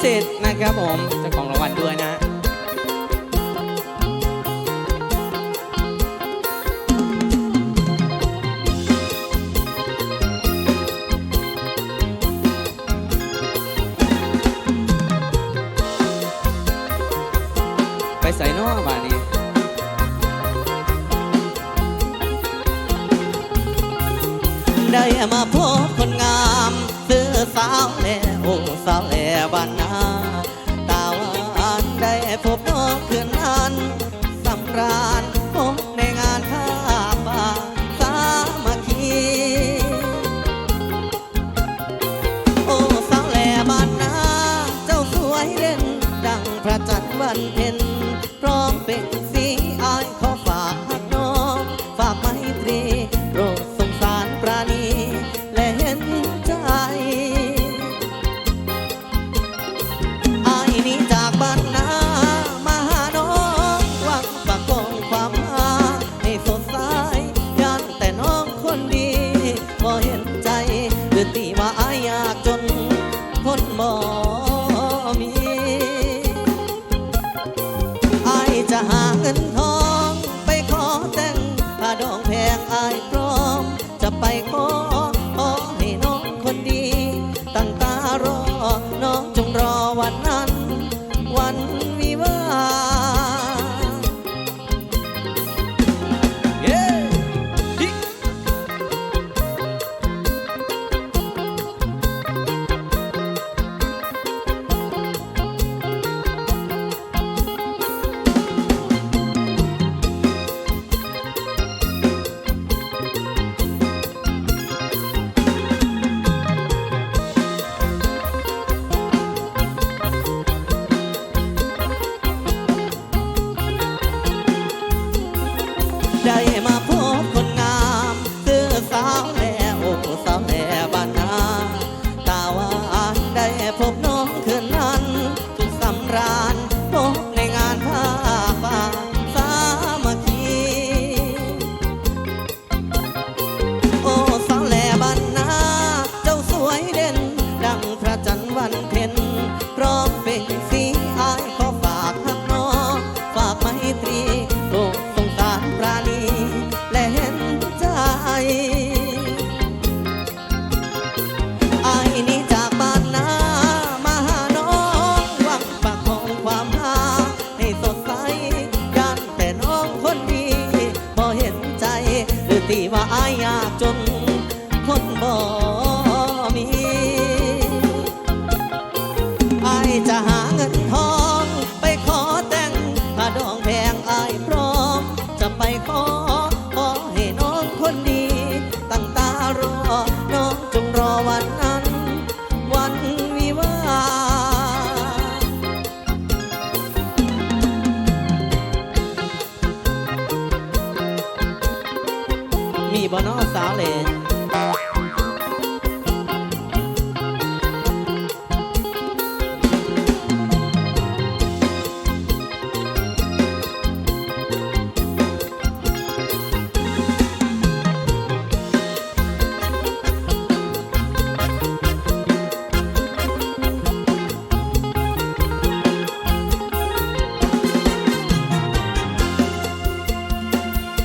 เศษนะครับผมเจ้าของรางวัลด้วยนะไปใส่นอบาดนี้ได้มาพบคนงามซื้อสาวแลโอ้สาวแลบ้าน รานพบในงานข้าป่าสามัคคี โอ้สาวแหล่บ้านนาเจ้าสวยเด่น ดังพระจันทร์วันเพ็ญพร้อมเป็นสีอาย จนคนมอง พบน้องคืนนั้นจุดสำราญพบในงานผ้าป่าสามัคคีโอ้สาวแหล่บันนาเจ้าสวยเด่น ดังพระจันทร์วันเพ็ญพร้อมเป็นสี ตีว่าอายยากจนคนบ่มีอายจะ มีบ่นอสาวเลย